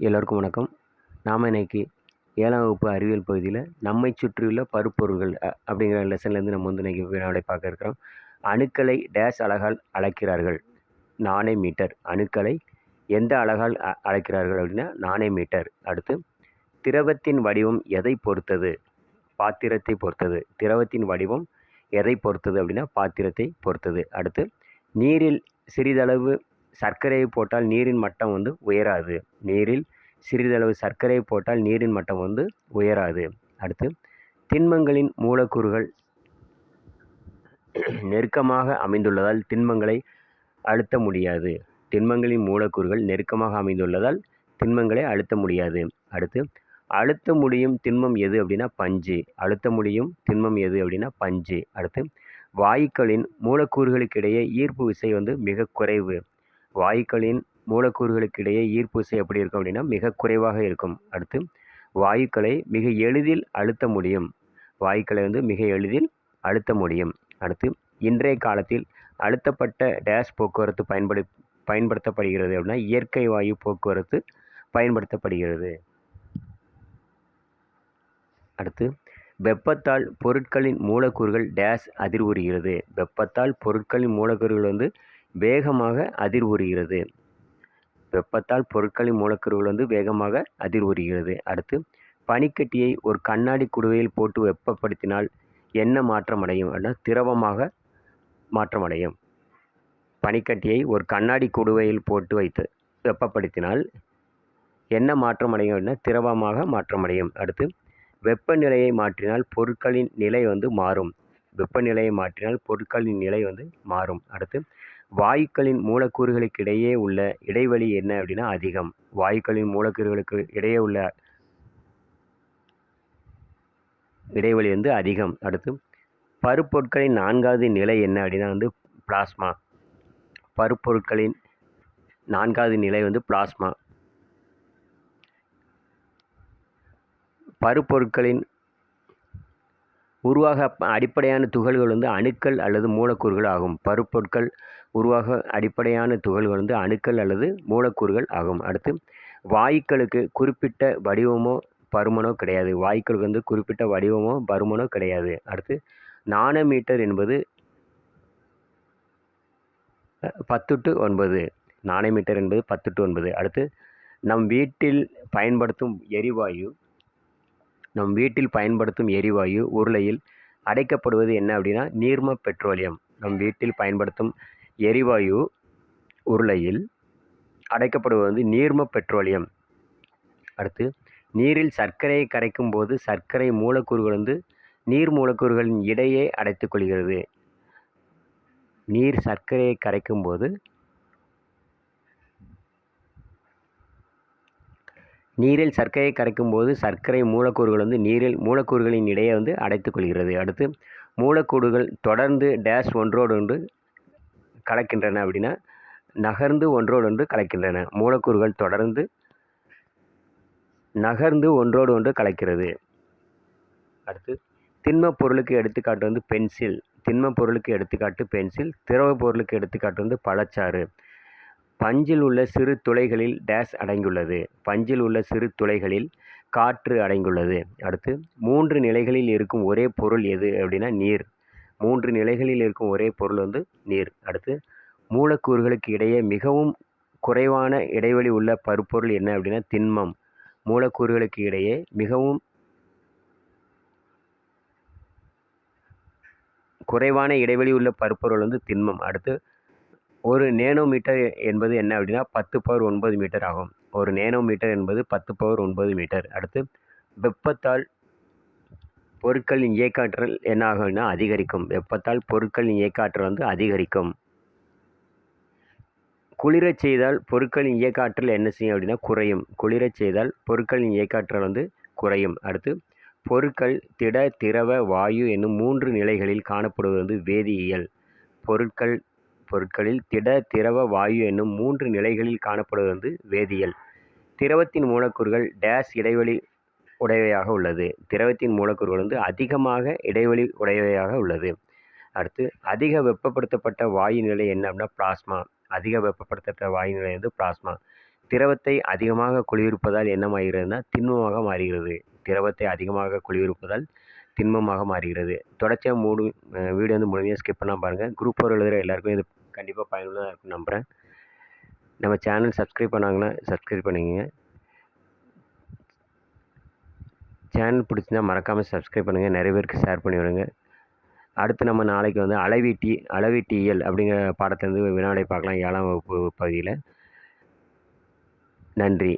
எல்லோருக்கும் வணக்கம். நாம் இன்னைக்கு ஏழாம் வகுப்பு அறிவியல் பகுதியில் நம்மை சுற்றியுள்ள பருப்பொருள்கள் அப்படிங்கிற லெசன்லேருந்து நம்ம வந்து இன்றைக்கி வினாவிடை பார்க்க இருக்கிறோம். அணுக்களை டேஷ் அழகால் அழைக்கிறார்கள். நானே மீட்டர் அணுக்களை எந்த அழகால் அழைக்கிறார்கள் அப்படின்னா நானே மீட்டர் அடுத்து திரவத்தின் வடிவம் எதை பொறுத்தது? பாத்திரத்தை பொறுத்தது. திரவத்தின் வடிவம் எதை பொறுத்தது அப்படின்னா பாத்திரத்தை பொறுத்தது. அடுத்து நீரில் சிறிதளவு சர்க்கரையை போட்டால் நீரின் மட்டம் வந்து உயராது. நீரில் சிறிதளவு சர்க்கரையை போட்டால் நீரின் மட்டம் வந்து உயராது. அடுத்து திண்மங்களின் மூலக்கூறுகள் நெருக்கமாக அமைந்துள்ளதால் திண்மங்களை அழுத்த முடியாது. திண்மங்களின் மூலக்கூறுகள் நெருக்கமாக அமைந்துள்ளதால் திண்மங்களை அழுத்த முடியாது. அடுத்து அழுத்த முடியும் திண்மம் எது அப்படின்னா பஞ்சு. அழுத்த முடியும் திண்மம் எது அப்படின்னா பஞ்சு. அடுத்து வாயுக்களின் மூலக்கூறுகளுக்கிடையே ஈர்ப்பு விசை வந்து மிக குறைவு. வாயுக்களின் மூலக்கூறுகளுக்கிடையே ஈர்ப்பு விசை எப்படி இருக்கும் அப்படின்னா மிக குறைவாக இருக்கும். அடுத்து வாயுக்களை மிக எளிதில் அழுத்த முடியும். வாயுக்களை வந்து மிக எளிதில் அழுத்த முடியும். அடுத்து இன்றைய காலத்தில் அழுத்தப்பட்ட டேஷ் போக்குவரத்து பயன்படு பயன்படுத்தப்படுகிறது அப்படின்னா இயற்கை வாயு போக்குவரத்து பயன்படுத்தப்படுகிறது. அடுத்து வெப்பத்தால் பொருட்களின் மூலக்கூறுகள் டேஷ் அதிர்வுறுகிறது. வெப்பத்தால் பொருட்களின் மூலக்கூறுகள் வந்து வேகமாக அதிர்வுறுகிறது. வெப்பத்தால் பொருட்களின் மூலக்கூறுகள் வந்து வேகமாக அதிர்வுறுகிறது. அடுத்து பனிக்கட்டியை ஒரு கண்ணாடி குடுவையில் போட்டு வெப்பப்படுத்தினால் என்ன மாற்றம் அடையும்? அப்படின்னா திரவமாக மாற்றமடையும் பனிக்கட்டியை ஒரு கண்ணாடி குடுவையில் போட்டு வைத்து வெப்பப்படுத்தினால் என்ன மாற்றம் அடையும்? அப்படின்னா திரவமாக மாற்றமடையும் அடுத்து வெப்பநிலையை மாற்றினால் பொருட்களின் நிலை வந்து மாறும். வெப்பநிலையை மாற்றினால் பொருட்களின் நிலை வந்து மாறும். அடுத்து வாயுக்களின் மூலக்கூறுகளுக்கு இடையே உள்ள இடைவெளி என்ன அப்படின்னா அதிகம். வாயுக்களின் மூலக்கூறுகளுக்கு இடையே உள்ள இடைவெளி வந்து அதிகம். அடுத்து பருப்பொருட்களின் நான்காவது நிலை என்ன அப்படின்னா வந்து பிளாஸ்மா. பருப்பொருட்களின் நான்காவது நிலை வந்து பிளாஸ்மா. பருப்பொருட்களின் உருவாக அடிப்படையான துகள்கள் வந்து அணுக்கள் அல்லது மூலக்கூறுகள் ஆகும். பருப்பொருட்கள் உருவாக அடிப்படையான துகள்கள் வந்து அணுக்கள் அல்லது மூலக்கூறுகள் ஆகும். அடுத்து வாயுக்களுக்கு குறிப்பிட்ட வடிவமோ பருமனோ கிடையாது. வாயுக்களுக்கு வந்து குறிப்பிட்ட வடிவமோ பருமனோ கிடையாது. அடுத்து நானோமீட்டர் என்பது பத்து டு ஒன்பது. நானோமீட்டர் என்பது பத்து டு ஒன்பது. அடுத்து நம் வீட்டில் பயன்படுத்தும் எரிவாயு நம் வீட்டில் பயன்படுத்தும் எரிவாயு உருளையில் அடைக்கப்படுவது என்ன அப்படின்னா நீர்ம பெட்ரோலியம். நம் வீட்டில் பயன்படுத்தும் எரிவாயு உருளையில் அடைக்கப்படுவது வந்து நீர்ம பெட்ரோலியம். அடுத்து நீரில் சர்க்கரையை கரைக்கும் போது சர்க்கரை மூலக்கூறுகள் வந்து நீர் மூலக்கூறுகளின் இடையே அடைத்துக்கொள்கிறது நீர் சர்க்கரையை கரைக்கும் போது நீரில் சர்க்கரையை கரைக்கும் போது சர்க்கரை மூலக்கூறுகள் வந்து நீரில் மூலக்கூறுகளின் இடையே வந்து அடைத்துக்கொள்கிறது அடுத்து மூலக்கூறுகள் தொடர்ந்து டேஷ் ஒன்றோடு ஒன்று கலக்கின்றன அப்படின்னா நகர்ந்து ஒன்றோடு ஒன்று கலக்கின்றன. மூலக்கூறுகள் தொடர்ந்து நகர்ந்து ஒன்றோடு ஒன்று கலக்கிறது. அடுத்து திண்ம பொருளுக்கு எடுத்துக்காட்டு வந்து பென்சில் திண்ம பொருளுக்கு எடுத்துக்காட்டு பென்சில் திரவ பொருளுக்கு எடுத்துக்காட்டு வந்து பழச்சாறு. பஞ்சில் உள்ள சிறு துளைகளில் டேஷ் அடங்கியுள்ளது. பஞ்சில் உள்ள சிறு துளைகளில் காற்று அடங்கியுள்ளது. அடுத்து மூன்று நிலைகளில் இருக்கும் ஒரே பொருள் எது அப்படின்னா நீர். மூன்று நிலைகளில் இருக்கும் ஒரே பொருள் வந்து நீர். அடுத்து மூலக்கூறுகளுக்கு இடையே மிகவும் குறைவான இடைவெளி உள்ள பருப்பொருள் என்ன அப்படின்னா திண்மம். மூலக்கூறுகளுக்கு இடையே மிகவும் குறைவான இடைவெளி உள்ள பருப்பொருள் வந்து திண்மம். அடுத்து ஒரு நேனோமீட்டர் என்பது என்ன அப்படின்னா பத்து பவர் ஒன்பது மீட்டர் ஆகும். ஒரு நேனோமீட்டர் என்பது பத்து பவர் ஒன்பது மீட்டர் அடுத்து வெப்பத்தால் பொருட்களின் இயக்காற்றல் என்ன ஆகும்னா அதிகரிக்கும். வெப்பத்தால் பொருட்களின் இயக்காற்றல் வந்து அதிகரிக்கும். குளிரச் செய்தால் பொருட்களின் இயக்காற்றல் என்ன செய்யும் அப்படின்னா குறையும். குளிரச் செய்தால் பொருட்களின் இயக்காற்றல் வந்து குறையும். அடுத்து பொருட்கள் திட திரவ வாயு என்னும் மூன்று நிலைகளில் காணப்படுவது வந்து வேதியியல். பொருட்கள் பொருட்களில் திட திரவ வாயு என்னும் மூன்று நிலைகளில் காணப்படுவது வந்து வேதியியல். திரவத்தின் மூலக்கூறுகள் டேஸ் இடைவெளி உடையவையாக உள்ளது. திரவத்தின் மூலக்கூறுகள் வந்து அதிகமாக இடைவெளி உடையவையாக உள்ளது. அடுத்து அதிக வெப்பப்படுத்தப்பட்ட வாயு நிலை என்ன அப்படின்னா பிளாஸ்மா. அதிக வெப்பப்படுத்தப்பட்ட வாயு நிலை வந்து பிளாஸ்மா. திரவத்தை அதிகமாக குளிர்விப்பதால் என்னமாகிறதுனா திண்மமாக மாறுகிறது. திரவத்தை அதிகமாக குளிர்விப்பதால் திண்மமாக மாறுகிறது. தொடர்ச்சியாக மூடு வீடியோ வந்து முழுமையாக ஸ்கிப் பண்ணால் பாருங்கள் குரூப் ஃபோர் எழுதுகிற எல்லாருக்கும் இது கண்டிப்பாக பயனுள்ளதாக இருக்கும்னு நம்புகிறேன் நம்ம சேனல் சப்ஸ்கிரைப் பண்ணாங்கன்னா சப்ஸ்கிரைப் பண்ணிக்கங்க. சேனல் பிடிச்சிருந்தா மறக்காமல் சப்ஸ்கிரைப் பண்ணுங்கள் நிறைய பேருக்கு ஷேர் பண்ணி விடுங்க. அடுத்து நம்ம நாளைக்கு வந்து அளவீட்டி அளவீட்டியல் அப்படிங்கிற பாடத்துலேருந்து வினாடை பார்க்கலாம் ஏழாம் வகுப்பு பகுதியில். நன்றி.